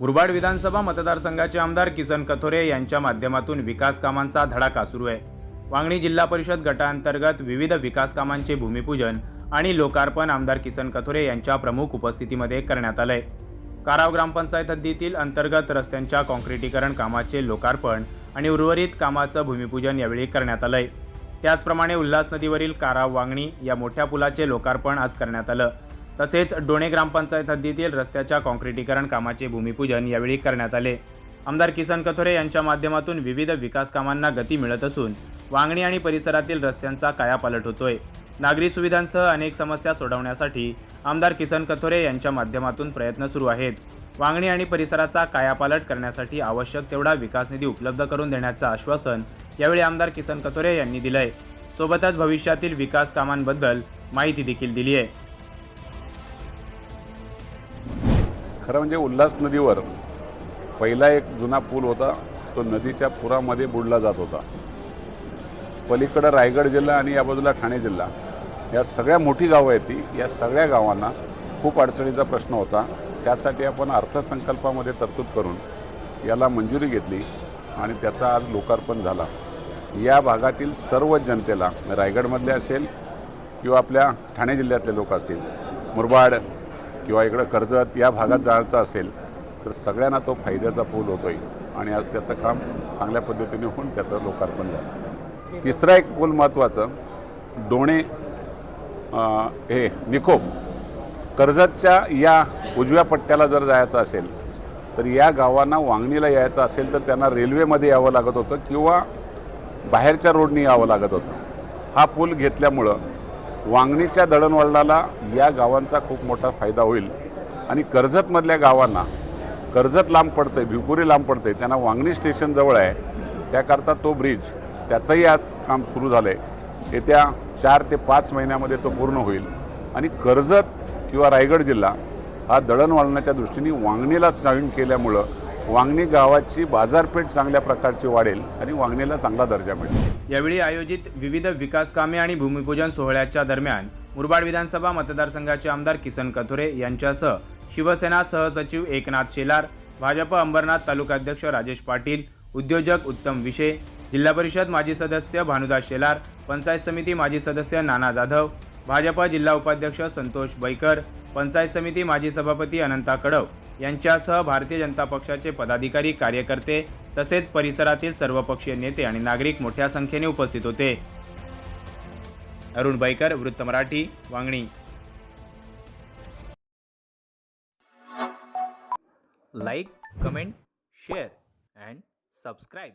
मुरबाड विधानसभा मतदारसंघाचे आमदार किसन कथोरे यांच्या माध्यमातून विकास कामांचा धडाका सुरू आहे. वांगणी जिल्हा परिषद गटाअंतर्गत विविध विकास कामांचे भूमिपूजन आणि लोकार्पण आमदार किसन कथोरे यांच्या प्रमुख उपस्थितीमध्ये करण्यात आलंय. काराव ग्रामपंचायत हद्दीतील अंतर्गत रस्त्यांच्या कॉन्क्रिटीकरण कामाचे लोकार्पण आणि उर्वरित कामाचं भूमिपूजन यावेळी करण्यात आलंय. त्याचप्रमाणे उल्हास नदीवरील काराव वांगणी या मोठ्या पुलाचे लोकार्पण आज करण्यात आलं. तसेच डोणे ग्रामपंचायत हद्दीतील रस्त्याच्या काँक्रिटीकरण कामाचे भूमिपूजन यावेळी करण्यात आले. आमदार किसन कथोरे यांच्या माध्यमातून विविध विकास कामांना गती मिळत असून वांगणी आणि परिसरातील रस्त्यांचा कायापालट होतोय. नागरी सुविधांसह अनेक समस्या सोडवण्यासाठी आमदार किसन कथोरे यांच्या माध्यमातून प्रयत्न सुरू आहेत. वांगणी आणि परिसराचा कायापालट करण्यासाठी आवश्यक तेवढा विकास निधी उपलब्ध करून देण्याचं आश्वासन यावेळी आमदार किसन कथोरे यांनी दिलंय. सोबतच भविष्यातील विकास कामांबद्दल माहिती देखील दिली आहे खरं म्हणजे उल्हास नदीवर पहिला एक जुना पूल होता तो नदीच्या पुरामध्ये बुडला जात होता. पलीकडं रायगड जिल्हा आणि या बाजूला ठाणे जिल्हा. या सगळ्या मोठी गावं आहेत ती. या सगळ्या गावांना खूप अडचणीचा प्रश्न होता. त्यासाठी आपण अर्थसंकल्पामध्ये तरतूद करून याला मंजुरी घेतली आणि त्याचा आज लोकार्पण झाला. या भागातील सर्व जनतेला रायगडमधले असेल किंवा आपल्या ठाणे जिल्ह्यातले लोक असतील मुरबाड किंवा इकडं कर्जत या भागात जायचं असेल तर सगळ्यांना तो फायद्याचा पूल होतो आहे आणि आज त्याचं काम चांगल्या पद्धतीने होऊन त्याचं लोकार्पण झालं. तिसरा एक पूल महत्त्वाचं डोणे हे निकोप. कर्जतच्या या उजव्या पट्ट्याला जर जायचं असेल तर या गावांना वांगणीला यायचं असेल तर त्यांना रेल्वेमध्ये यावं लागत होतं किंवा बाहेरच्या रोडनी यावं लागत होतं. हा पूल घेतल्यामुळं वांगणीच्या दळणवळणाला या गावांचा खूप मोठा फायदा होईल. आणि कर्जतमधल्या गावांना कर्जत लांब पडतं आहे भिवपुरी लांब पडतंय त्यांना वांगणी स्टेशन जवळ आहे. त्याकरता तो ब्रिज त्याचंही आज काम सुरू झालं आहे येत्या चार ते पाच महिन्यामध्ये तो पूर्ण होईल. आणि कर्जत किंवा रायगड जिल्हा हा दळणवळणाच्या दृष्टीने वांगणीला जॉईन केल्यामुळं वांगणी गावाची बाजारपेठ चांगल्या प्रकारची वाढेल आणि वांगणीला चांगला दर्जा मिळेल. यावेळी आयोजित विविध विकास कामे आणि भूमिपूजन सोहळ्याच्या दरम्यान मुरबाड विधानसभा मतदारसंघाचे आमदार किसन कथोरे यांच्यासह शिवसेना सहसचिव एकनाथ शेलार भाजप अंबरनाथ तालुकाध्यक्ष राजेश पाटील उद्योजक उत्तम विषे जिल्हा परिषद माजी सदस्य भानुदास शेलार पंचायत समिती माजी सदस्य नाना जाधव भाजप जिल्हा उपाध्यक्ष संतोष बैकर पंचायत समिती माजी सभापती अनंता कडव यांच्यासह भारतीय जनता पक्षाचे पदाधिकारी कार्यकर्ते तसेच परिसरातील सर्वपक्षीय नेते आणि नागरिक मोठ्या संख्येने उपस्थित होते. अरुण बैकर वृत्त Marathi Vangani. Like comment share and subscribe